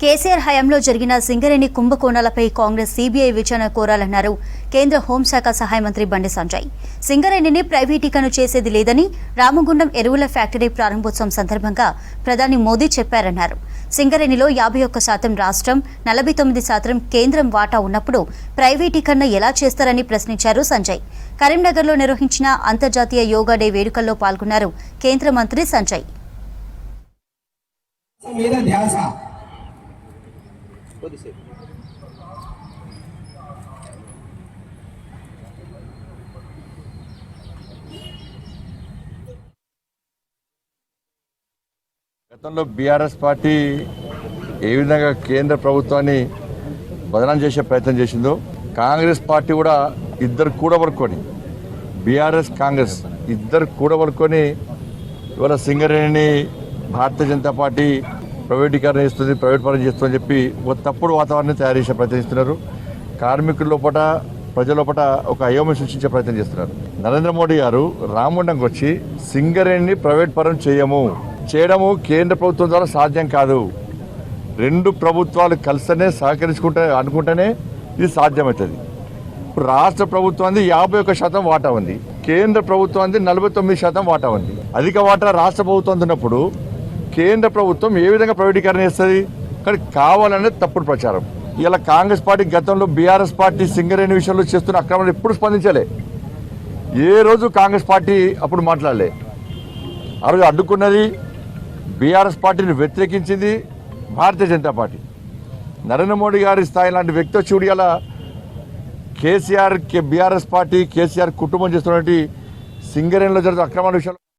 కేసీఆర్ హయాంలో జరిగిన సింగరేణి కుంభకోణాలపై కాంగ్రెస్ సీబీఐ విచారణ కోరాలన్నారు. కేంద్ర హోంశాఖ సహాయ మంత్రి బండి సంజయ్. సింగరేణిని ప్రైవేటీకరణ చేసేది లేదని రామగుండం ఎరువుల ఫ్యాక్టరీ ప్రారంభోత్సవం సందర్భంగా ప్రధాని మోదీ చెప్పారన్నారు. సింగరేణిలో యాభై ఒక్క శాతం రాష్ట్రం నలభై తొమ్మిది శాతం కేంద్రం వాటా ఉన్నప్పుడు ప్రైవేటీకరణ ఎలా చేస్తారని ప్రశ్నించారు సంజయ్. కరీంనగర్లో నిర్వహించిన అంతర్జాతీయ యోగా డే వేడుకల్లో పాల్గొన్నారు కేంద్ర మంత్రి సంజయ్. మీద గతంలో బీఆర్ఎస్ పార్టీ ఏ విధంగా కేంద్ర ప్రభుత్వాన్ని బదనాం చేసే ప్రయత్నం చేసిందో కాంగ్రెస్ పార్టీ కూడా ఇద్దరు కూడబడుకొని బీఆర్ఎస్ కాంగ్రెస్ ఇద్దరు కూడబడుకొని ఇవాళ సింగరేణిని భారతీయ జనతా పార్టీ ప్రైవేటీకరణ చేస్తుంది ప్రైవేట్ పరం చేస్తుందని చెప్పి ఒక తప్పుడు వాతావరణం తయారు చేసే ప్రయత్నం చేస్తున్నారు. కార్మికుల లోపల ప్రజలోపట ఒక అయోమయం సృష్టించే ప్రయత్నం చేస్తున్నారు. నరేంద్ర మోడీ గారు రామగుండంకి వచ్చి సింగరేణిని ప్రైవేట్ పరం చేయము. చేయడము కేంద్ర ప్రభుత్వం ద్వారా సాధ్యం కాదు. రెండు ప్రభుత్వాలు కలిసనే సహకరించుకుంటే అనుకుంటేనే ఇది సాధ్యమవుతుంది. ఇప్పుడు రాష్ట్ర ప్రభుత్వానికి యాభై ఒక్క శాతం వాటా ఉంది. కేంద్ర ప్రభుత్వానికి నలభై తొమ్మిది శాతం వాటా ఉంది. అధిక వాటా రాష్ట్ర ప్రభుత్వం ఉన్నప్పుడు కేంద్ర ప్రభుత్వం ఏ విధంగా ప్రైవేటీకరణ చేస్తుంది? కానీ కావాలనే తప్పుడు ప్రచారం. ఇలా కాంగ్రెస్ పార్టీ గతంలో బీఆర్ఎస్ పార్టీ సింగరేణి విషయంలో చేస్తున్న అక్రమాలు ఎప్పుడు స్పందించలే. ఏ రోజు కాంగ్రెస్ పార్టీ అప్పుడు మాట్లాడలే. ఆ రోజు అడ్డుకున్నది బీఆర్ఎస్ పార్టీని వ్యతిరేకించింది భారతీయ జనతా పార్టీ. నరేంద్ర మోడీ గారి స్థాయి లాంటి వ్యక్తి వచ్చి కేసీఆర్ కే బీఆర్ఎస్ పార్టీ కేసీఆర్ కుటుంబం చేస్తున్నటువంటి సింగరేణిలో జరుగుతున్న అక్రమాల విషయంలో